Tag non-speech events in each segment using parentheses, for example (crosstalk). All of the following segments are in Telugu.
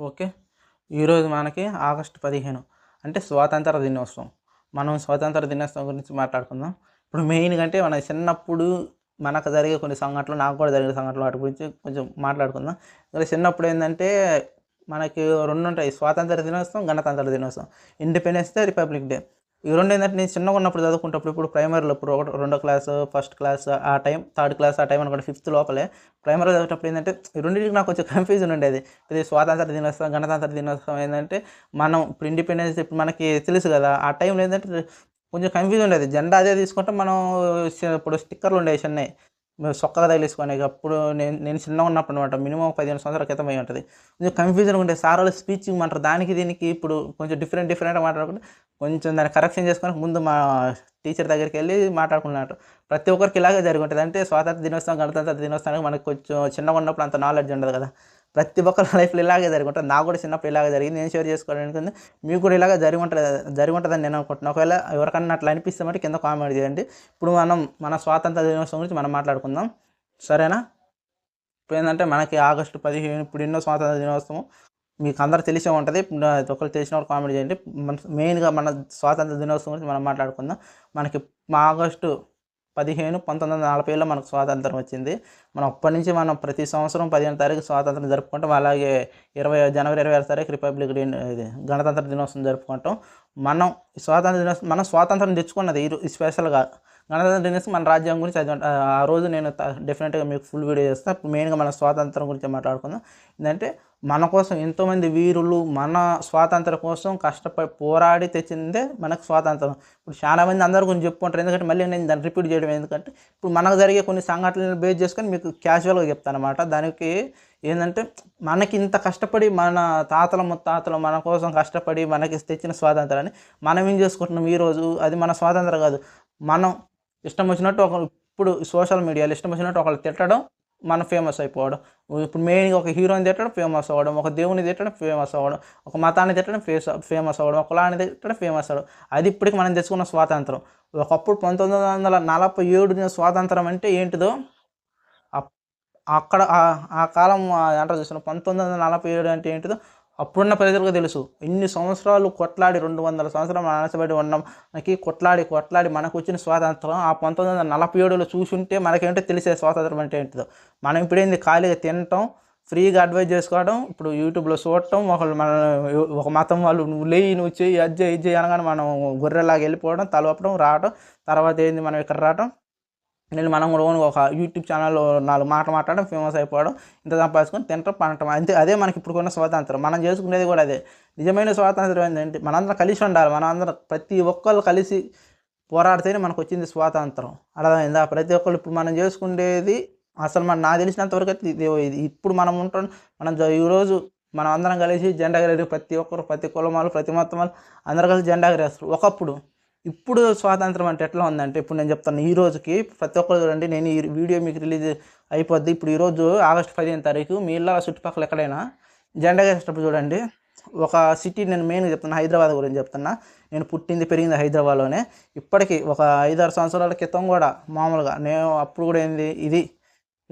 ఓకే. ఈరోజు మనకి ఆగస్టు పదిహేను. అంటే స్వాతంత్ర దినోత్సవం. మనం స్వాతంత్ర దినోత్సవం గురించి మాట్లాడుకుందాం. ఇప్పుడు మెయిన్గా అంటే మన చిన్నప్పుడు మనకు జరిగే కొన్ని సంఘటనలు నాకు కూడా జరిగిన సంఘటనలు వాటి గురించి కొంచెం మాట్లాడుకుందాం. ఇక్కడ చిన్నప్పుడు ఏంటంటే మనకి రెండు ఉంటాయి. స్వాతంత్ర దినోత్సవం గణతంత్ర దినోత్సవం. ఇండిపెండెన్స్ డే రిపబ్లిక్ డే ఈ రెండు ఏంటంటే నేను చిన్నగా ఉన్నప్పుడు చదువుకుంటప్పుడు ఇప్పుడు ప్రైమరీలో ఇప్పుడు ఒకటి రెండో క్లాస్ ఫస్ట్ క్లాస్ ఆ టైం థర్డ్ క్లాస్ ఆ టైం అనుకోండి ఫిఫ్త్ లోపలే ప్రైమరీలో చదివేటప్పుడు ఏంటంటే ఈ రెండింటికి నాకు కొంచెం కన్ఫ్యూజన్ ఉండేది. ఇది స్వాతంత్ర దినోత్సవం గణతంత్ర దినోత్సవం ఏంటంటే మనం ఇప్పుడు ఇండిపెండెన్స్ ఇప్పుడు మనకి తెలుసు కదా ఆ టైంలో ఏంటంటే కొంచెం కన్ఫ్యూజ్ ఉండేది. జెండా అదే తీసుకుంటే మనం ఇప్పుడు స్టిక్కర్లు ఉండేవి చెన్నై సొక్కగా తగిలేసుకొని అప్పుడు నేను నేను చిన్నగా ఉన్నప్పుడు అనమాట మినిమం పదిహేను సంవత్సరాల క్రితం అయి ఉంటుంది. కొంచెం కన్ఫ్యూజన్ ఉండే సార్ వాళ్ళు స్పీచ్ ఇవ్వమంటారు దానికి దీనికి ఇప్పుడు కొంచెం డిఫరెంట్ డిఫరెంట్గా మాట్లాడుకుంటే కొంచెం దాన్ని కరెక్షన్ చేసుకొని ముందు మా టీచర్ దగ్గరికి వెళ్ళి మాట్లాడుకున్నట్టు. ప్రతి ఒక్కరికి ఇలాగే జరుగుతుంది అంటే స్వాతంత్ర దినోత్సవం గణతంత్ర దినోత్సవానికి మనకు కొంచెం చిన్నగా ఉన్నప్పుడు అంత నాలెడ్జ్ ఉండదు కదా. ప్రతి ఒక్కరి (laughs) లైఫ్లో ఇలాగే జరుగుంటుంది. నాకు కూడా చిన్నప్పుడు ఇలాగే జరిగింది. నేను షేర్ చేసుకోవడానికి మీకు కూడా ఇలాగే జరిగి ఉంటుంది జరిగి ఉంటుందని నేను అనుకుంటున్నాను ఒకవేళ ఎవరికన్నా అట్లా అనిపిస్తే మట్టి కింద కామెంట్ చేయండి. ఇప్పుడు మనం మన స్వాతంత్ర దినోత్సవం గురించి మనం మాట్లాడుకుందాం. సరేనా? ఇప్పుడు ఏంటంటే మనకి ఆగస్టు పదిహేను ఇప్పుడు ఎన్నో స్వాతంత్ర దినోత్సవం. మీకు అందరు తెలిసే ఉంటుంది. ఒకరు తెలిసిన వాళ్ళు కామెంట్ చేయండి. మన మెయిన్గా మన స్వాతంత్ర దినోత్సవం గురించి మనం మాట్లాడుకుందాం. మనకి ఆగస్టు పదిహేను పంతొమ్మిది వందల నలభైలో మనకు స్వాతంత్రం వచ్చింది. మనం అప్పటి నుంచి మనం ప్రతి సంవత్సరం పదిహేను తారీఖు స్వాతంత్రం జరుపుకుంటాం. అలాగే ఇరవై జనవరి ఇరవై ఆరు తారీఖు రిపబ్లిక్ డే ఇది గణతంత్ర దినోత్సవం జరుపుకుంటాం. మనం స్వాతంత్ర దినోత్సవం మనం స్వాతంత్రం తెచ్చుకున్నది ఈ స్పెషల్గా గణతంత్ర దినోత్సవం మన రాజ్యం గురించి అది ఆ రోజు నేను డెఫినెట్గా మీకు ఫుల్ వీడియో చేస్తాను ఇప్పుడు మెయిన్గా మన స్వాతంత్రం గురించి మాట్లాడుకుందాం. ఏంటంటే మన కోసం ఎంతోమంది వీరులు మన స్వాతంత్రం కోసం కష్టపడి పోరాడి తెచ్చిందే మనకు స్వాతంత్రం. ఇప్పుడు చాలామంది అందరి గురించి చెప్పుకుంటారు. ఎందుకంటే మళ్ళీ నేను దాన్ని రిపీట్ చేయడం ఎందుకంటే ఇప్పుడు మనకు జరిగే కొన్ని సంఘటనలు బేస్ చేసుకొని మీకు క్యాజువల్గా చెప్తాను అనమాట దానికి ఏంటంటే మనకి ఇంత కష్టపడి మన తాతల ముత్తాతలు మన కోసం కష్టపడి మనకి తెచ్చిన స్వాతంత్రాన్ని మనం ఏం చేసుకుంటున్నాం ఈరోజు? అది మన స్వాతంత్రం కాదు. మనం ఇష్టం వచ్చినట్టు ఒక ఇప్పుడు సోషల్ మీడియాలో ఇష్టం వచ్చినట్టు ఒకళ్ళు తిట్టడం మనం ఫేమస్ అయిపోవడం. ఇప్పుడు మెయిన్గా ఒక హీరోని తిట్టడం ఫేమస్ అవ్వడం ఒక దేవుని తిట్టడం ఫేమస్ అవ్వడం ఒక మతాన్ని తిట్టడం ఫేస్ ఫేమస్ అవ్వడం ఒక కులాన్ని తిట్టడం ఫేమస్ అవ్వడం. అది ఇప్పటికి మనం తెచ్చుకున్న స్వాతంత్రం. ఒకప్పుడు పంతొమ్మిది వందల నలభై ఏడు స్వాతంత్రం అంటే ఏంటిదో అక్కడ ఆ- కాలం ఆ అంటారు చూసిన పంతొమ్మిది వందల నలభై ఏడు అంటే ఏంటిదో అప్పుడున్న ప్రజలకు తెలుసు. ఇన్ని సంవత్సరాలు కొట్లాడి రెండు వందల సంవత్సరాలు మనం అనసబడి ఉన్నాం. మనకి కొట్లాడి కొట్లాడి మనకు వచ్చిన స్వాతంత్రం ఆ పంతొమ్మిది వందల నలభై ఏడులో చూసుంటే మనకేంటో తెలిసే స్వాతంత్రం అంటే ఏంటిదో. మనం ఇప్పుడేంది ఖాళీగా తినటం ఫ్రీగా అడ్వైజ్ చేసుకోవడం ఇప్పుడు యూట్యూబ్లో చూడటం ఒకళ్ళు మన ఒక మతం వాళ్ళు నువ్వు లేయి నువ్వు చెయ్యి అది ఇది చేయి అనగానే మనం గొర్రెలాగా వెళ్ళిపోవడం తలవపడం రావడం తర్వాత ఏంది మనం ఇక్కడ రావడం నేను మనం కూడా ఓన్ ఒక యూట్యూబ్ ఛానల్లో నాలుగు మాటలు మాట్లాడడం ఫేమస్ అయిపోవడం ఇంత సంపాదించుకొని తినటం పండటం అంతే అదే మనకి ఇప్పుడుకున్న స్వాతంత్రం. మనం చేసుకునేది కూడా అదే. నిజమైన స్వాతంత్రం ఏంటంటే మనందరం కలిసి ఉండాలి. మనందరం ప్రతి ఒక్కళ్ళు కలిసి పోరాడితేనే మనకు వచ్చింది స్వాతంత్రం. అర్థమైందా? ప్రతి ఒక్కరు ఇప్పుడు మనం చేసుకునేది అసలు మన నాకు తెలిసినంత వరకు అయితే ఇది ఇప్పుడు మనం ఉంటాం మనం ఈరోజు మనం అందరం కలిసి జెండా ఎగరేది ప్రతి ఒక్కరు ప్రతి కులమాలు ప్రతి మొత్తం వాళ్ళు అందరూ కలిసి జెండా ఎగరేస్తారు. ఒకప్పుడు ఇప్పుడు స్వాతంత్రం అంటే ఎట్లా ఉందంటే ఇప్పుడు నేను చెప్తాను ఈ రోజుకి ప్రతి ఒక్కరు చూడండి నేను ఈ వీడియో మీకు రిలీజ్ అయిపోద్ది. ఇప్పుడు ఈరోజు ఆగస్టు పదిహేను తారీఖు మీ ఇళ్ళ చుట్టుపక్కల ఎక్కడైనా జెండా వేసేటప్పుడు చూడండి ఒక సిటీ నేను మెయిన్గా చెప్తున్నా హైదరాబాద్ గురించి చెప్తున్నా. నేను పుట్టింది పెరిగింది హైదరాబాద్లోనే. ఇప్పటికీ ఒక ఐదారు సంవత్సరాల క్రితం కూడా మామూలుగా నేను అప్పుడు కూడా ఏంది ఇది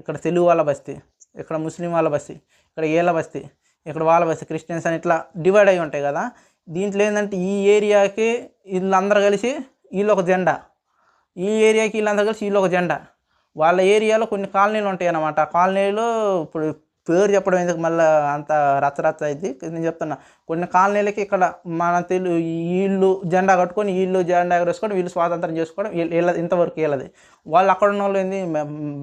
ఇక్కడ తెలుగు వాళ్ళ బస్తీ ఇక్కడ ముస్లిం వాళ్ళ బస్తీ ఇక్కడ ఏళ్ళ బస్తీ ఇక్కడ వాళ్ళ బస్తీ క్రిస్టియన్స్ అని ఇట్లా డివైడ్ అయి ఉంటాయి కదా. దీంట్లో ఏంటంటే ఈ ఏరియాకి వీళ్ళందరూ కలిసి వీళ్ళు ఒక జెండా. ఈ ఏరియాకి వీళ్ళందరూ కలిసి వీళ్ళు ఒక జెండా. వాళ్ళ ఏరియాలో కొన్ని కాలనీలు ఉంటాయి అన్నమాట. ఆ కాలనీలో ఇప్పుడు పేరు చెప్పడం ఎందుకు మళ్ళీ అంత రచ్చరచ్చ అయింది? నేను చెప్తున్నా. కొన్ని కాలనీలకి ఇక్కడ మన తెలు వీళ్ళు జెండా కట్టుకొని వీళ్ళు జెండా ఎగరేసుకోవడం వీళ్ళు స్వాతంత్రం చేసుకోవడం వీళ్ళ వీళ్ళ ఇంతవరకు వీళ్ళది. వాళ్ళు అక్కడ ఉన్న వాళ్ళు ఏంది?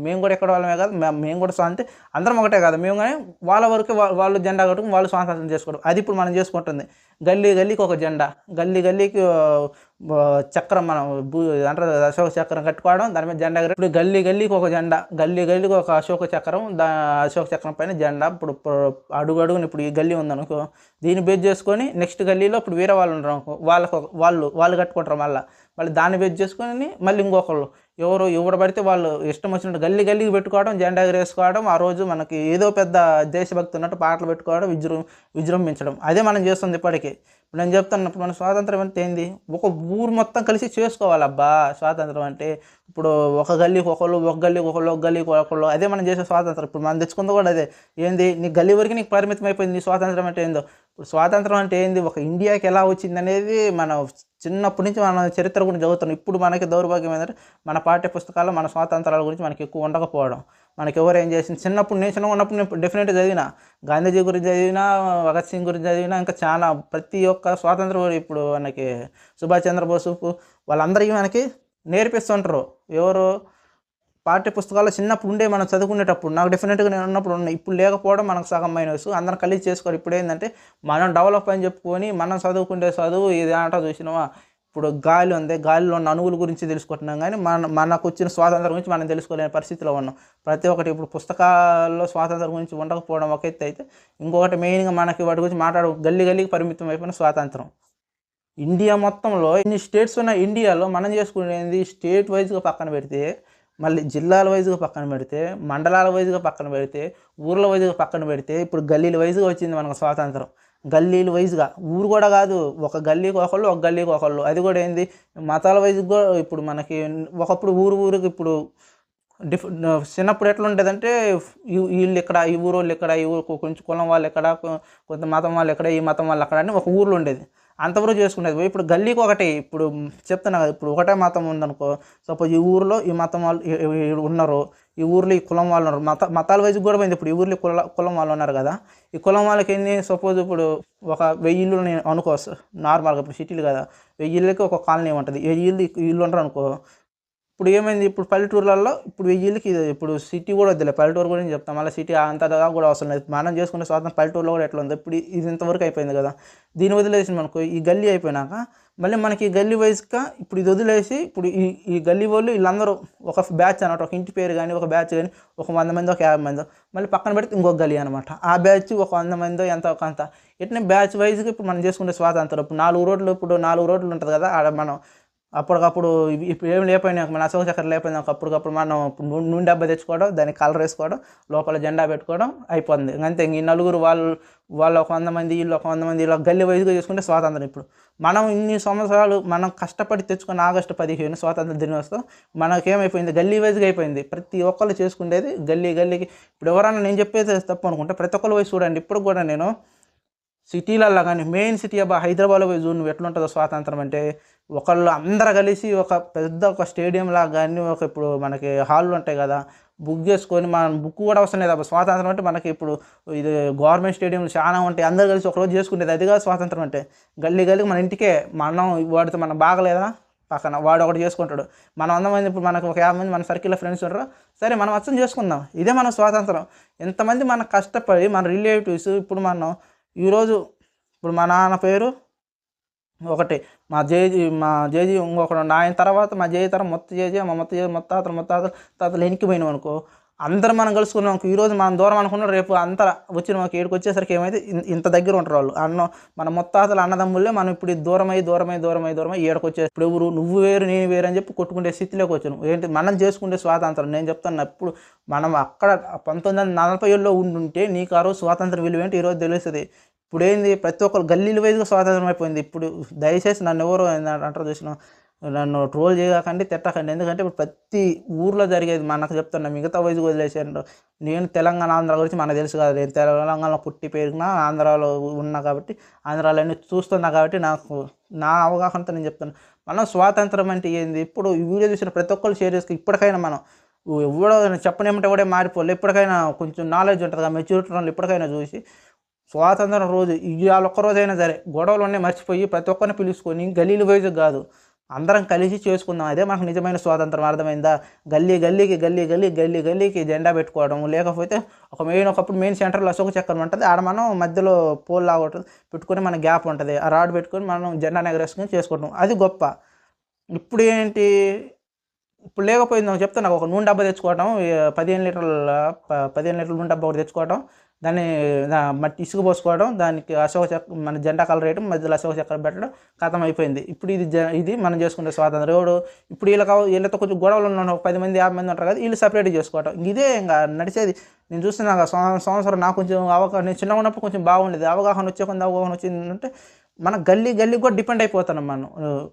మేము కూడా ఎక్కడ వాళ్ళమే కాదు మేము కూడా స్వాంతి అంటే అందరం ఒకటే కాదు. మేము కానీ వాళ్ళ వరకు వాళ్ళు జెండా కట్టుకుని వాళ్ళు స్వాతంత్రం చేసుకోవడం అది ఇప్పుడు మనం చేసుకుంటుంది. గల్లీ గల్లీకి ఒక జెండా. గల్లీ గల్లీకి చక్రం మనం భూ అంటారు అశోక చక్రం కట్టుకోవడం దాని మీద జెండా ఇప్పుడు గల్లీ గల్లీకి ఒక జెండా. గల్లీ గల్లీకి ఒక అశోక చక్రం దా అశోక చక్రం పైన జెండా. ఇప్పుడు అడుగు అడుగుని ఇప్పుడు ఈ గల్లీ ఉందనుకో దీన్ని బేస్ చేసుకొని నెక్స్ట్ గల్లీలో ఇప్పుడు వేరే వాళ్ళు ఉంటారు వాళ్ళకు వాళ్ళు వాళ్ళు కట్టుకుంటారు మళ్ళీ. మళ్ళీ దాన్ని బేస్ చేసుకొని మళ్ళీ ఇంకొకళ్ళు. ఎవరు ఎవడ పడితే వాళ్ళు ఇష్టం వచ్చినట్టు గల్లీ గల్లీకి పెట్టుకోవడం జెండా ఎగరేసుకోవడం ఆ రోజు మనకి ఏదో పెద్ద దేశభక్తి ఉన్నట్టు పాటలు పెట్టుకోవడం విజృం విజృంభించడం. అదే మనం చేస్తుంది ఇప్పటికీ. నేను చెప్తాను ఇప్పుడు మన స్వాతంత్రం అంటే ఏంది? ఒక ఊరు మొత్తం కలిసి చేసుకోవాలబ్బా స్వాతంత్రం అంటే ఇప్పుడు ఒక గల్లీకి ఒకళ్ళు ఒక గల్లీకి ఒకళ్ళు ఒక గల్లీకి ఒకళ్ళు అదే మనం చేసే స్వాతంత్రం. ఇప్పుడు మనం తెచ్చుకుంది కూడా అదే. ఏంది? నీ గల్లీ వరకు నీకు పరిమితం అయిపోయింది నీ స్వాతంత్రం అంటే ఏందో? ఇప్పుడు స్వాతంత్రం అంటే ఏంది? ఒక ఇండియాకి ఎలా వచ్చింది అనేది మన చిన్నప్పటి నుంచి మన చరిత్ర గురించి చదువుతున్నాం. ఇప్పుడు మనకి దౌర్భాగ్యం ఏంటంటే మన పాఠ్య పుస్తకాల్లో మన స్వాతంత్రాల గురించి మనకి ఎక్కువ ఉండకపోవడం. మనకి ఎవరు ఏం చేసింది? చిన్నప్పుడు నేను చిన్నగా ఉన్నప్పుడు నేను డెఫినెట్గా చదివిన. గాంధీజీ గురించి చదివినా భగత్ సింగ్ గురించి చదివినా ఇంకా చాలా ప్రతి ఒక్క స్వాతంత్ర ఇప్పుడు మనకి సుభాష్ చంద్రబోసు వాళ్ళందరికీ మనకి నేర్పిస్తుంటారు. ఎవరు పాఠ్య పుస్తకాల్లో చిన్నప్పుడు ఉండే మనం చదువుకునేటప్పుడు నాకు డెఫినెట్గా నేను ఉన్నప్పుడు ఉన్నాయి ఇప్పుడు లేకపోవడం మనకు సగం మైనస్. అందరం కలిసి చేసుకోవాలి. ఇప్పుడు ఏంటంటే మనం డెవలప్ అని చెప్పుకొని మనం చదువుకుంటే చదువు ఇది అంట చూసినావా? ఇప్పుడు గాలి ఉంది గాలిలో ఉన్న అణువుల గురించి తెలుసుకుంటున్నాం కానీ మన మనకు వచ్చిన స్వాతంత్రం గురించి మనం తెలుసుకోలేని పరిస్థితిలో ఉన్నాం. ప్రతి ఒక్కటి ఇప్పుడు పుస్తకాల్లో స్వాతంత్రం గురించి ఉండకపోవడం ఒక ఎత్తు అయితే ఇంకొకటి మెయిన్గా మనకి వాటి గురించి మాట్లాడ గల్లీ గల్లీకి పరిమితం అయిపోయిన స్వాతంత్రం. ఇండియా మొత్తంలో ఇన్ని స్టేట్స్ ఉన్న ఇండియాలో మనం చేసుకునేది స్టేట్ వైజ్గా పక్కన పెడితే మళ్ళీ జిల్లాల వైజ్గా పక్కన పెడితే మండలాల వైజ్గా పక్కన పెడితే ఊర్ల వైజ్గా పక్కన పెడితే ఇప్పుడు గల్లీల వైజ్గా వచ్చింది మనకు స్వాతంత్రం. గల్లీలు వైజ్గా. ఊరు కూడా కాదు ఒక గల్లీకి ఒకళ్ళు ఒక గల్లీకి ఒకళ్ళు. అది కూడా ఏంది? మతాల వైజ్ కూడా ఇప్పుడు మనకి ఒకప్పుడు ఊరు ఊరికి ఇప్పుడు డిఫ్ చిన్నప్పుడు ఎట్లా ఉండేదంటే వీళ్ళు ఇక్కడ ఈ ఊరు వాళ్ళు ఇక్కడ ఈ ఊరు కొంచెం కులం వాళ్ళు ఎక్కడ కొంత మతం వాళ్ళు ఎక్కడ ఈ మతం వాళ్ళు అక్కడ అని ఒక ఊర్లో ఉండేది. అంతవరకు చేసుకునేది. ఇప్పుడు గల్లీకి ఒకటే ఇప్పుడు చెప్తున్నా కదా ఇప్పుడు ఒకటే మతం ఉందనుకో సపోజ్ ఈ ఊరిలో ఈ మతం వాళ్ళు ఉన్నారు ఈ ఊర్లో ఈ కులం వాళ్ళు ఉన్నారు మత మతాల వైపు కూడా పోయింది. ఇప్పుడు ఈ ఊర్లో కుల కులం వాళ్ళు ఉన్నారు కదా ఈ కులం వాళ్ళకి ఎన్ని సపోజ్ ఇప్పుడు ఒక వెయ్యి ఇల్లు నేను అనుకో నార్మల్గా ఇప్పుడు సిటీలు కదా వెయ్యి ఇళ్ళకి ఒక కాలనీ ఉంటుంది. వెయ్యి ఇల్లు ఇల్లు ఉంటారు అనుకో ఇప్పుడు ఏమైంది? ఇప్పుడు పల్లెటూర్లలో ఇప్పుడు వెయ్యిళ్ళకి ఇది ఇప్పుడు సిటీ కూడా వద్దులే. పల్లెటూరు గురించి చెప్తాం. మళ్ళీ సిటీ అంతగా కూడా అవసరం లేదు. మనం చేసుకునే స్వాతంత్రం పల్లెటూరులో కూడా ఎట్లా ఉంది. ఇప్పుడు ఇది ఇంతవరకు అయిపోయింది కదా. దీన్ని వదిలేసి మనకు ఈ గల్లీ అయిపోయినాక మళ్ళీ మనకి ఈ గల్లీ వైజ్గా ఇప్పుడు ఇది వదిలేసి ఇప్పుడు ఈ ఈ గల్లీ వాళ్ళు వీళ్ళందరూ ఒక బ్యాచ్ అనమాట ఒక ఇంటి పేరు కానీ ఒక బ్యాచ్ కానీ ఒక వంద మంది ఒక యాభై మంది. మళ్ళీ పక్కన పెడితే ఇంకొక గల్లీ అనమాట ఆ బ్యాచ్ ఒక వంద మందో ఎంత ఒక అంత. ఇట్లా బ్యాచ్ వైజ్గా ఇప్పుడు మనం చేసుకునే స్వాతంత్రం ఇప్పుడు నాలుగు రోడ్లు ఇప్పుడు నాలుగు రోడ్లు ఉంటుంది కదా. ఆడ మనం అప్పటికప్పుడు ఇప్పుడు ఏం లేకపోయినా మన అశోక చక్రం లేకపోయినా అప్పటికప్పుడు మనం నూనె డబ్బా తెచ్చుకోవడం దానికి కలర్ వేసుకోవడం లోపల జెండా పెట్టుకోవడం అయిపోతుంది అంతే ఇంక ఈ నలుగురు వాళ్ళు వాళ్ళు ఒక వంద మంది వీళ్ళు ఒక వంద మంది ఇలా గల్లీ వైజుగా చేసుకుంటే స్వాతంత్రం ఇప్పుడు. మనం ఇన్ని సంవత్సరాలు మనం కష్టపడి తెచ్చుకున్న ఆగస్టు పదిహేను స్వాతంత్ర దినోత్సవం మనకేమైపోయింది? గల్లీ వైజ్గా అయిపోయింది. ప్రతి ఒక్కళ్ళు చేసుకునేది గల్లీ గల్లీకి. ఇప్పుడు ఎవరన్నా నేను చెప్పేది తప్పు అనుకుంటే ప్రతి ఒక్కళ్ళు పోయి చూడండి. ఇప్పుడు కూడా నేను సిటీలల్లో కానీ మెయిన్ సిటీ అబ్బా హైదరాబాద్లో పోయి చూడు నువ్వు ఎట్లుంటుందో స్వాతంత్రం అంటే ఒకళ్ళు అందరు కలిసి ఒక పెద్ద ఒక స్టేడియం లాగా కానీ ఒక ఇప్పుడు మనకి హాళ్ళు ఉంటాయి కదా బుక్ చేసుకొని మనం బుక్ కూడా అవసరం లేదు. స్వాతంత్రం అంటే మనకి ఇప్పుడు ఇది గవర్నమెంట్ స్టేడియంలు చాలా ఉంటాయి. అందరు కలిసి ఒకరోజు చేసుకునేది అది కాదు స్వాతంత్రం అంటే. గల్లీ గల్లీ మన ఇంటికే మనం వాడితో మనం బాగలేదా? పక్కన వాడు ఒకటి చేసుకుంటాడు. మనం వంద మంది ఇప్పుడు మనకు ఒక యాభై మంది మన సర్కిల్లో ఫ్రెండ్స్ ఉంటారు? సరే మనం వచ్చి చేసుకుందాం. ఇదే మన స్వాతంత్రం. ఎంతమంది మన కష్టపడి మన రిలేటివ్స్ ఇప్పుడు మనం ఈరోజు ఇప్పుడు మా నాన్న పేరు ఒకటి. మా జేజీ మా జేజీ ఇంకొకడు ఆయన తర్వాత మా జేజీ తర్వాత మొత్తం జేజీ మా మొత్తం జేజీ మొత్తాతలు మొత్తాతలు తాతలు తాతలు అనుకో అందరం మనం కలుసుకున్నాం అనుకో ఈరోజు మనం దూరం అనుకున్నాం రేపు అంతా వచ్చిన మాకు ఏడుకు వచ్చేసరికి ఏమైతే ఇంత దగ్గర ఉంటారు వాళ్ళు. అన్న మన మొత్తాతలు అన్నదమ్ముళ్ళే మనం ఇప్పుడు దూరమై దూరమై దూరమై దూరమై ఏడుకు వచ్చే ఇప్పుడు ఎవరు? నువ్వు వేరు నేను వేరు అని చెప్పి కొట్టుకునే స్థితిలోకి వచ్చాను. ఏంటి? మనం చేసుకునే స్వాతంత్రం. నేను చెప్తాను ఇప్పుడు మనం అక్కడ పంతొమ్మిది వందల నలభై ఏళ్ళలో ఉండుంటే నీకు ఆ రోజు స్వాతంత్రం విలువ ఏంటి? ఈరోజు తెలుస్తుంది. ఇప్పుడు ఏంది ప్రతి ఒక్కరు గల్లీల వైజ్గా స్వాతంత్రం అయిపోయింది. ఇప్పుడు దయచేసి నన్ను ఎవరు అంటారు చూసిన నన్ను ట్రోల్ చేయకండి తిట్టకండి. ఎందుకంటే ఇప్పుడు ప్రతి ఊర్లో జరిగేది మనకు చెప్తున్నా మిగతా వయసు వదిలేసారు నేను తెలంగాణ ఆంధ్ర గురించి మనకు తెలుసు కదా. నేను తెలంగాణలో పుట్టి పెరిగినా ఆంధ్రాలో ఉన్నా కాబట్టి ఆంధ్రాలో అన్ని చూస్తున్నా కాబట్టి నాకు నా అవగాహనతో నేను చెప్తాను మనం స్వాతంత్రం అంటే ఏంది? ఇప్పుడు ఈ వీడియో చూసిన ప్రతి ఒక్కరు షేర్ చేసుకుని ఇప్పటికైనా మనం ఎవడో చెప్పనేమంటే కూడా మారిపోలే. ఇప్పటికైనా కొంచెం నాలెడ్జ్ ఉంటుంది కదా మెచ్యూరిటీ వాళ్ళు ఇప్పటికైనా చూసి స్వాతంత్రం రోజు ఇవాళ ఒక్క రోజైనా సరే గొడవలు ఉన్నాయి మర్చిపోయి ప్రతి ఒక్కరిని పిలుచుకొని గల్లీలు వైజ్ కాదు. అందరం కలిసి చేసుకుందాం. అదే మనకు నిజమైన స్వాతంత్రం. అర్థమైందా? గల్లీ గల్లీకి గల్లీ గల్లీ గల్లీ గల్లీకి జెండా పెట్టుకోవడం. లేకపోతే ఒక మెయిన్ ఒకప్పుడు మెయిన్ సెంటర్లో అశోక చక్రం ఉంటుంది. ఆడ మనం మధ్యలో పోల్ లాగా పెట్టుకొని మన గ్యాప్ ఉంటుంది. ఆ రాడ్ పెట్టుకొని మనం జెండా ఎగరేసుకొని చేసుకుంటాం. అది గొప్ప. ఇప్పుడు ఏంటి? ఇప్పుడు లేకపోయింది. చెప్తాను నాకు ఒక నూనె డబ్బా తెచ్చుకోవటం పదిహేను లీటర్ల పదిహేను లీటర్ల నూనె డబ్బా ఒకటి తెచ్చుకోవటం. దాన్ని మట్టి ఇసుక పోసుకోవడం దానికి అశోక చక్ర మన జెండా కలర్ వేయడం మధ్యలో అశోక చక్రం పెట్టడం ఖతం అయిపోయింది ఇప్పుడు ఇది జ ఇది మనం చేసుకునే స్వాతంత్రం. ఎవడు ఇప్పుడు వీళ్ళకి వీళ్ళతో కొంచెం గొడవలు ఉన్న ఒక పది మంది యాభై మంది ఉంటారు కదా వీళ్ళు సపరేట్ చేసుకోవడం ఇదే ఇంకా నడిచేది. నేను చూస్తున్నా సంవత్సరం నాకు కొంచెం అవగాహన నేను చిన్నగా ఉన్నప్పుడు కొంచెం బాగుండేది. అవగాహన వచ్చే కొంత అవగాహన వచ్చిందంటే మన గల్లీ గల్లీకి కూడా డిపెండ్ అయిపోతున్నాం మనం.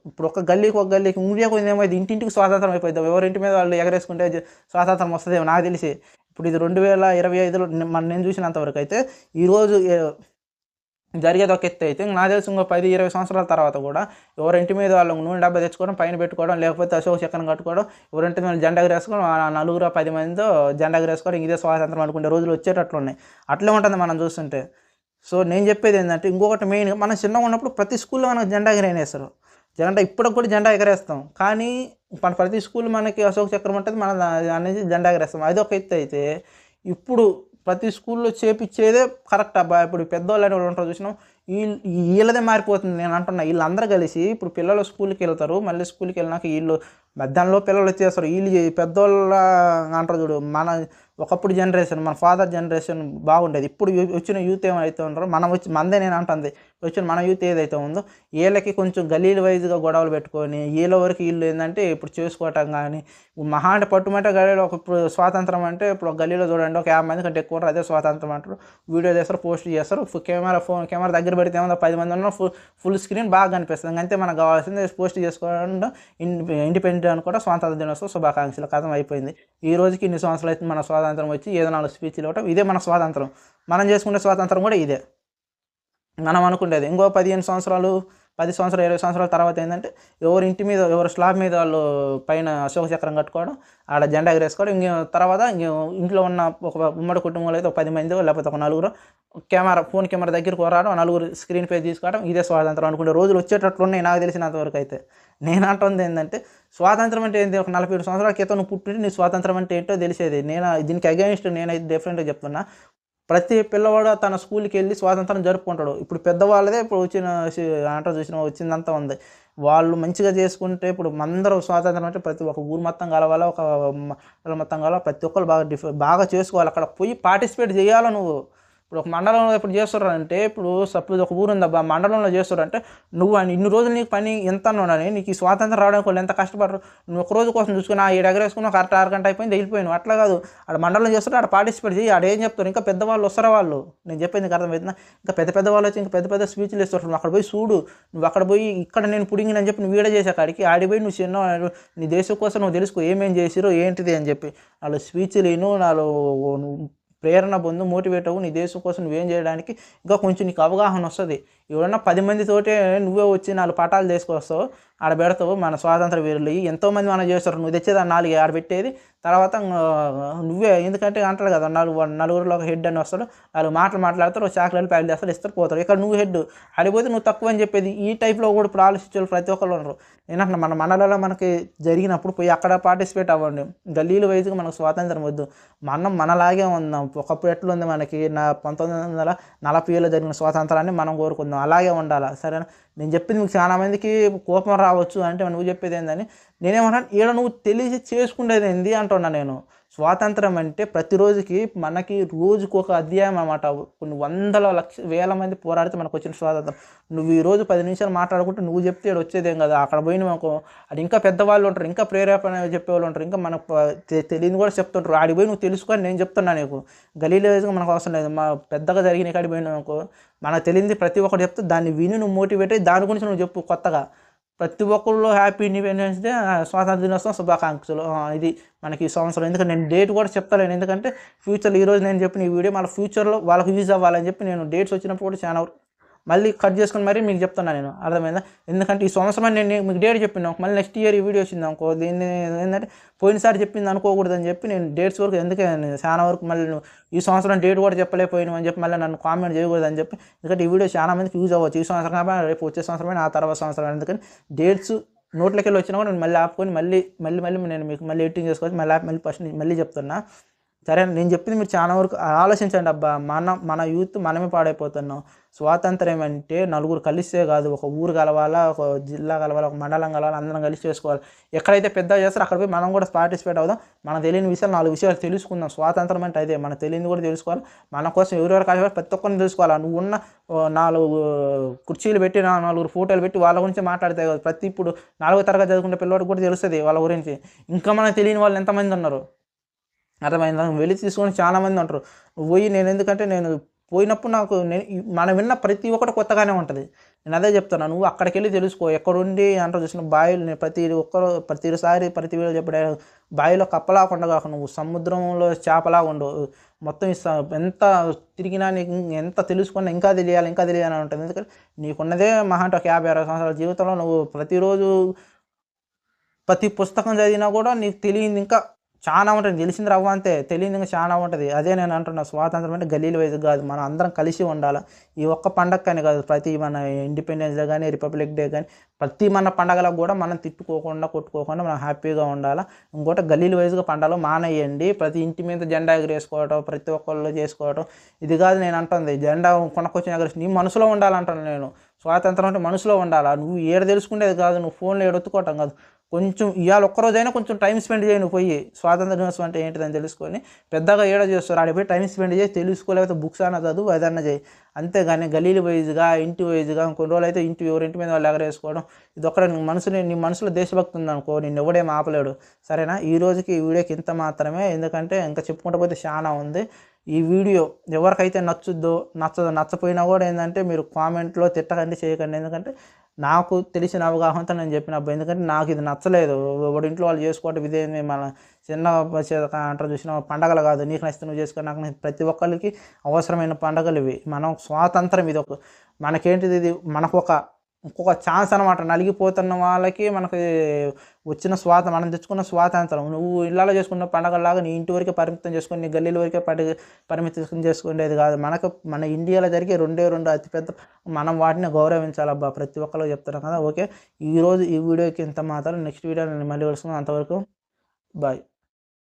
ఇప్పుడు ఒక గల్లీకి ఒక గల్లీకి ఇండియా కొంచెం ఏమైంది? ఇంటింటికి స్వాతంత్రం అయిపోయింది. ఎవరి ఇంటి మీద వాళ్ళు ఎగరేసుకుంటే స్వాతంత్రం వస్తుందేమో నాకు తెలిసి. ఇప్పుడు ఇది రెండు వేల ఇరవై ఐదులో మన నేను చూసినంతవరకు అయితే ఈరోజు ఏ- జరిగేది ఒక ఎత్తు అయితే నాకు తెలిసి ఇంకో పది ఇరవై సంవత్సరాల తర్వాత కూడా ఎవరింటి మీద వాళ్ళు నూనె డబ్బా తెచ్చుకోవడం పైన పెట్టుకోవడం లేకపోతే అశోక చక్రం కట్టుకోవడం ఎవరింటి మీద జెండా ఎగరేసుకోవడం నలుగురు పది మందితో జెండా ఎగరేసుకోవడం ఇదే స్వాతంత్రం అనుకునే రోజులు వచ్చేటట్లు ఉన్నాయి. అట్లే ఉంటుంది మనం చూస్తుంటే. సో నేను చెప్పేది ఏంటంటే ఇంకొకటి మెయిన్ మనం చిన్నగా ఉన్నప్పుడు ప్రతి స్కూల్లో మనకు జెండా ఎగరేస్తారు జెండా ఇప్పుడు కూడా జెండా ఎగరేస్తాం. కానీ మన ప్రతి స్కూల్ మనకి అశోక చక్రం ఉంటుంది మన అనేది జెండా ఎగరేస్తాం. అది ఒక ఎత్తు అయితే ఇప్పుడు ప్రతి స్కూల్లో చేపించేదే కరెక్ట్ అబ్బా. ఇప్పుడు పెద్దవాళ్ళు అని వాళ్ళు ఉంటారు చూసినాం. వీళ్ళు వీళ్ళదే మారిపోతుంది. నేను అంటున్నా వీళ్ళందరూ కలిసి ఇప్పుడు పిల్లలు స్కూల్కి వెళ్తారు మళ్ళీ స్కూల్కి వెళ్ళినాక వీళ్ళు మధ్యాహ్నంలో పిల్లలు వచ్చేస్తారు. వీళ్ళు చే- పెద్దోళ్ళ అంటారు చూడు మన ఒకప్పుడు జనరేషన్ మన ఫాదర్ జనరేషన్ బాగుండేది. ఇప్పుడు వచ్చిన యూత్ ఏమైతే ఉన్నారో మనం వచ్చి మందే నేను అంటుంది వచ్చిన మన యూత్ ఏదైతే ఉందో వీళ్ళకి కొంచెం గలీల వైజ్గా గొడవలు పెట్టుకొని వీళ్ళ వరకు వీళ్ళు ఏంటంటే ఇప్పుడు చేసుకోవటం కానీ మహా అంటే పట్టుమంటే గలీలో ఒక ఇప్పుడు స్వాతంత్రం అంటే ఇప్పుడు ఒక గలీలో చూడండి ఒక యాభై మంది కంటే ఎక్కువ అదే స్వాతంత్రం అంటారు. వీడియో చేస్తారు పోస్ట్ చేస్తారు కెమెరా ఫోన్ కెమెరా దగ్గర పెడితే ఏమో పది మంది ఉన్నారు ఫుల్ ఫుల్ స్క్రీన్ బాగా కనిపిస్తుంది. అంతే మనకు కావాల్సింది పోస్ట్ చేసుకోవడం ఇండిపెండెంట్ అని కూడా స్వాతంత్ర దినోత్సవ శుభాకాంక్షలు. కథం అయిపోయింది. ఈ రోజుకి ఇన్ని సంవత్సరాలు అయితే మన స్వాతంత్రం వచ్చి ఏదో నాలుగు స్పీచ్లు ఇవ్వటం ఇదే మన స్వాతంత్రం. మనం చేసుకునే స్వాతంత్రం కూడా ఇదే. మనం అనుకునేది ఇంకో పదిహేను సంవత్సరాలు పది సంవత్సరాలు ఇరవై సంవత్సరాల తర్వాత ఏంటంటే ఎవరి ఇంటి మీద ఎవరి స్లాబ్ మీద వాళ్ళు పైన అశోక చక్రం కట్టుకోవడం ఆడ జెండా ఎగరేసుకోవడం ఇంక తర్వాత ఇంక ఇంట్లో ఉన్న ఒక ఉమ్మడి కుటుంబంలో అయితే ఒక పది మంది లేకపోతే ఒక నలుగురు కెమెరా ఫోన్ కెమెరా దగ్గరికి రావడం నలుగురు స్క్రీన్ పే తీసుకోవడం ఇదే స్వాతంత్రం అనుకునే రోజులు వచ్చేటట్లు ఉన్నాయి నాకు తెలిసినంత వరకు అయితే. నేను అంటుంది ఏంటంటే స్వాతంత్రం అంటే ఏంటి ఒక నలభై ఏడు సంవత్సరాల క్రితం నువ్వు పుట్టింటే నీ స్వాతంత్రం అంటే ఏంటో తెలిసేది. నేను దీనికి అగైన్స్ట్ నేనైతే డిఫరెంట్గా చెప్తున్నా. ప్రతి పిల్లవాడు తన స్కూల్కి వెళ్ళి స్వాతంత్రం జరుపుకుంటాడు. ఇప్పుడు పెద్దవాళ్ళదే ఇప్పుడు వచ్చిన ఆంటర్ ఆట చూసిన వచ్చిందంతా ఉంది. వాళ్ళు మంచిగా చేసుకుంటే ఇప్పుడు అందరూ స్వాతంత్రం అంటే ప్రతి ఒక్క ఊరు మొత్తం కలవాలా ఒక మొత్తం కలవాలి ప్రతి ఒక్కరు బాగా డిఫ బాగా చేసుకోవాలి. అక్కడ పోయి పార్టిసిపేట్ చేయాలి నువ్వు? ఇప్పుడు ఒక మండలంలో ఇప్పుడు చేస్తున్నారంటే ఇప్పుడు సపోజ్ ఒక ఊరు ఉందబ్బా మండలంలో చేస్తారంటే నువ్వు అని ఇన్ని రోజులు నీకు పని ఎంత ఉన్నాను నీకు ఈ స్వాతంత్రం రావడానికి వాళ్ళు ఎంత కష్టపడరు నువ్వు ఒక రోజు కోసం చూసుకుని ఆ ఏడు ఎగరేసుకుని కరెక్ట్ ఆరు గంట అయిపోయింది వెళ్ళిపోయాను. అట్లా కాదు. ఆడ మండలం చేస్తారు ఆడ పార్టిసిపేట్ చేయి. ఆడ ఏం చెప్తారు? ఇంకా పెద్దవాళ్ళు వస్తారా వాళ్ళు? నేను చెప్పింది నీకు అర్థమవుతుందా ఇంకా పెద్ద పెద్ద వాళ్ళు వచ్చి ఇంకా పెద్ద పెద్ద స్పీచ్లు ఇస్తారు. నువ్వు అక్కడ పోయి చూడు. నువ్వు అక్కడ పోయి ఇక్కడ నేను పుడింగిని అని చెప్పి నువ్వు వీడ చేసే కాడికి. ఆడిపోయి నువ్వు చిన్న నీ దేశం కోసం నువ్వు తెలుసుకో ఏమేం చేసిరో ఏంటిది? అని చెప్పి. వాళ్ళు స్పీచ్లు విను వాళ్ళు ప్రేరణ పొందు మోటివేట్ అవ్వు నీ దేశం కోసం నువ్వేం చేయడానికి ఇంకా కొంచెం నీకు అవగాహన వస్తుంది. ఎవరన్నా పది మందితోటే నువ్వే వచ్చి నాలుగు పటాలు తీసుకొస్తావు ఆడ పెడతావు మన స్వాతంత్ర వీరులు ఎంతోమంది మనం చేస్తారు నువ్వు తెచ్చేది నాలుగు ఆడ పెట్టేది. తర్వాత నువ్వే ఎందుకంటే అంటాడు కదా నలుగురు నలుగురిలో ఒక హెడ్ అని వస్తాడు. వాళ్ళు మాటలు మాట్లాడతారు ఒక ప్యాక్ చేస్తారు ఇస్తారు పోతారు. ఇక్కడ నువ్వు హెడ్ ఆడిపోతే నువ్వు తక్కువ అని చెప్పేది. ఈ టైప్లో కూడా ఇప్పుడు ఆలోచించే ప్రతి ఒక్కరు ఉన్నారు. ఏంటంటే మన మండలంలో మనకి జరిగినప్పుడు పోయి అక్కడ పార్టిసిపేట్ అవ్వండి. గల్లీల వయసుకు మనకు స్వాతంత్రం వద్దు. మనం మనలాగే ఉందాం. ఒకప్పుడు ఎట్లుంది మనకి? నా పంతొమ్మిది వందల నలభై ఏళ్ళు జరిగిన స్వాతంత్రాన్ని మనం కోరుకుందాం. అలాగే ఉండాలా? సరేనా? నేను చెప్పింది మీకు చాలామందికి కోపం రా రావచ్చు అంటే నువ్వు చెప్పేది ఏందని. నేనేమన్నా ఈడ నువ్వు తెలిసి చేసుకునేది ఏంది? అంటున్నా నేను. స్వాతంత్రం అంటే ప్రతిరోజుకి మనకి రోజుకు ఒక అధ్యాయం అన్నమాట. కొన్ని వందల లక్ష వేల మంది పోరాడితే మనకు వచ్చిన స్వాతంత్రం. నువ్వు ఈ రోజు పది నిమిషాలు మాట్లాడుకుంటే నువ్వు చెప్తే ఈడ వచ్చేదేం కదా. అక్కడ పోయిన మాకు అది ఇంకా పెద్దవాళ్ళు ఉంటారు ఇంకా ప్రేరేపణ చెప్పేవాళ్ళు ఉంటారు ఇంకా మనకు తె- తెలియని కూడా చెప్తుంటారు. ఆడికి పోయి నువ్వు తెలుసుకొని నేను చెప్తున్నా నీకు. గలీలో మనకు అవసరం లేదు. మా పెద్దగా జరిగిన కాడికి పోయినా అనుకో మనకు తెలియంది ప్రతి ఒక్కటి చెప్తే దాన్ని విని నువ్వు మోటివేట్ అయ్యి దాని గురించి నువ్వు చెప్పు కొత్తగా. ప్రతి ఒక్కళ్ళు హ్యాపీ ఇండిపెండెన్స్ డే స్వాతంత్ర దినోత్సవం శుభాకాంక్షలు. ఇది మనకి ఈ సంవత్సరం. ఎందుకంటే నేను డేట్ కూడా చెప్తాను ఎందుకంటే ఫ్యూచర్లో ఈరోజు నేను చెప్పిన ఈ వీడియో మళ్ళీ ఫ్యూచర్లో వాళ్ళకి యూజ్ అవ్వాలని చెప్పి నేను డేట్స్ వచ్చినప్పుడు కూడా చాలా మళ్ళీ కట్ చేసుకుని మరీ మీకు చెప్తున్నా నేను. అర్థమైందా? ఎందుకంటే ఈ సంవత్సరం నేను మీకు డేట్ చెప్పిన మళ్ళీ నెక్స్ట్ ఇయర్ ఈ వీడియో వచ్చింది అనుకో దీన్ని ఏంటంటే పోయినసారి చెప్పింది అనుకోకూడదని చెప్పి నేను డేట్స్ వరకు ఎందుకే నేను చాలా వరకు మళ్ళీ ఈ సంవత్సరం డేట్ కూడా చెప్పలేకపోయినా అని చెప్పి మళ్ళీ నన్ను కామెంట్ చేయకూడదని చెప్పి ఎందుకంటే ఈ వీడియో చాలా మందికి యూజ్ అవ్వచ్చు. ఈ సంవత్సరం కాబట్టి రేపు వచ్చే సంవత్సరమే ఆ తర్వాత సంవత్సరం ఎందుకని డేట్స్ నోట్లకి వెళ్ళి వచ్చినా కూడా నేను మళ్ళీ ఆపుకొని మళ్ళీ మళ్ళీ మళ్ళీ నేను మీకు మళ్ళీ ఎడిటింగ్ చేసుకోవచ్చు మళ్ళీ ఆపి మళ్ళీ ఫస్ట్ మళ్ళీ చెప్తున్నా. సరే నేను చెప్పింది మీరు చాలా వరకు ఆలోచించండి అబ్బా. మన మన యూత్ మనమే పాడైపోతున్నాం. స్వాతంత్రం అంటే నలుగురు కలిస్తే కాదు ఒక ఊరు కలవాలా ఒక జిల్లా కలవాలా ఒక మండలం కలవాలి అందరం కలిసి చేసుకోవాలి. ఎక్కడైతే పెద్ద చేస్తారో అక్కడ పోయి మనం కూడా పార్టిసిపేట్ అవుదాం. మనకు తెలియని విషయాలు నాలుగు విషయాలు తెలుసుకుందాం. స్వాతంత్రం అంటే అదే మనకు తెలియని కూడా తెలుసుకోవాలి. మన కోసం ఎవరెవరు కలిసి ప్రతి ఒక్కరిని తెలుసుకోవాలి. నువ్వు ఉన్న నాలుగు కుర్చీలు పెట్టి నా- నలుగురు ఫోటోలు పెట్టి వాళ్ళ గురించి మాట్లాడితే కాదు. ప్రతి ఇప్పుడు నాలుగో తరగతి చదువుకుంటే పిల్లవాడికి కూడా తెలుస్తుంది వాళ్ళ గురించి. ఇంకా మనకు తెలియని వాళ్ళు ఎంతమంది ఉన్నారు? అర్థమైందా? వెళ్ళి తీసుకొని చాలామంది ఉంటారు. పోయి నేను ఎందుకంటే నేను పోయినప్పుడు నాకు నేను మనం విన్న ప్రతి ఒక్కటి కొత్తగానే ఉంటుంది. నేను అదే చెప్తాను నువ్వు అక్కడికి వెళ్ళి తెలుసుకో ఎక్కడుండి అంటారు చూసిన బావిలు నేను ప్రతి ఒక్కరు ప్రతిసారి ప్రతి వీడియో చెప్పడే బావిలో కప్పలాకుండా కాక నువ్వు సముద్రంలో చేపలాగా ఉండు. మొత్తం ఈ ఎంత తిరిగినా నీకు ఎంత తెలుసుకున్నా ఇంకా తెలియాలి ఇంకా తెలియాలని ఉంటుంది. ఎందుకంటే నీకున్నదే మహా అంటే ఒక యాభై అరవై సంవత్సరాల జీవితంలో నువ్వు ప్రతిరోజు ప్రతి పుస్తకం చదివినా కూడా నీకు తెలియంది ఇంకా చాలా ఉంటుంది. తెలిసింది రవ్వ అంతే తెలియదు ఇంకా చాలా ఉంటుంది. అదే నేను అంటున్నా స్వాతంత్రం అంటే గలీల వైజ్ కాదు. మనం అందరం కలిసి ఉండాలి. ఈ ఒక్క పండగకని కాదు ప్రతి మన ఇండిపెండెన్స్ డే కానీ రిపబ్లిక్ డే కానీ ప్రతి మన పండగలకు కూడా మనం తిట్టుకోకుండా కొట్టుకోకుండా మనం హ్యాపీగా ఉండాలి. ఇంకోటి గలీల వైజ్గా పండగలు మానేయండి. ప్రతి ఇంటి మీద జెండా ఎగరేసుకోవటం ప్రతి ఒక్కళ్ళు చేసుకోవటం. ఇది కాదు నేను అంటుంది. జెండా కొనకొచ్చిన ఎగరేసి నీ మనసులో ఉండాలంటాను నేను. స్వాతంత్రం అంటే మనసులో ఉండాలా. నువ్వు ఏడు తెలుసుకునేది కాదు. నువ్వు ఫోన్లో ఏడొత్తుకోవటం కాదు. కొంచెం ఇవాళ ఒక్కరోజైనా కొంచెం టైం స్పెండ్ చేయను పోయి. స్వాతంత్ర దినోత్సవం అంటే ఏంటిదని తెలుసుకొని పెద్దగా ఏడ చేస్తారు? ఆడ పోయి టైం స్పెండ్ చేసి తెలుసుకోలేకపోతే బుక్స్ అన్న చదువు ఏదన్నా చేయి. అంతేగాని గలీలు వైజ్గా ఇంటి వైజ్గా కొన్ని రోజులు అయితే ఇంటి ఎవరింటి మీద వాళ్ళు ఎగరేసుకోవడం. ఇది ఒక్కడ నీ మనసుని నీ మనసులో దేశభక్తి ఉందనుకో నిన్ను ఎవడేం ఆపలేడు. సరేనా? ఈ రోజుకి ఈ వీడియోకి ఇంత మాత్రమే. ఎందుకంటే ఇంకా చెప్పుకుంటూ పోతే చాలా ఉంది. ఈ వీడియో ఎవరికైతే నచ్చుద్దో నచ్చదో నచ్చపోయినా కూడా ఏంటంటే మీరు కామెంట్లో తిట్టకండి చేయకండి. ఎందుకంటే నాకు తెలిసిన అవగాహనతో నేను చెప్పిన అబ్బాయి ఎందుకంటే నాకు ఇది నచ్చలేదు. ఎవడి ఇంట్లో వాళ్ళు చేసుకోవటం ఇదే మన చిన్న అంటారు చూసిన పండగలు కాదు నీకు నచ్చితే నువ్వు చేసుకో నాకు ప్రతి ఒక్కరికి అవసరమైన పండగలు ఇవి. మనం స్వాతంత్రం ఇది ఒక మనకేంటిది ఇది? మనకు ఒక ఇంకొక ఛాన్స్ అనమాట నలిగిపోతున్న వాళ్ళకి మనకి వచ్చిన స్వాత మనం తెచ్చుకున్న స్వాతంత్రం నువ్వు ఇళ్ళలో చేసుకున్న పండగలాగా నీ ఇంటి వరకే పరిమితం చేసుకుని నీ గల్లీల వరకే పడి పరిమితం చేసుకునేది కాదు. మనకు మన ఇండియాలో జరిగే రెండే రెండు అతిపెద్ద మనం వాటిని గౌరవించాలబ్బా. ప్రతి ఒక్కరు చెప్తున్నాం కదా. ఓకే. ఈరోజు ఈ వీడియోకి ఇంత మాత్రం. నెక్స్ట్ వీడియో నేను మళ్ళీ కలుసుకున్నాను అంతవరకు బాయ్.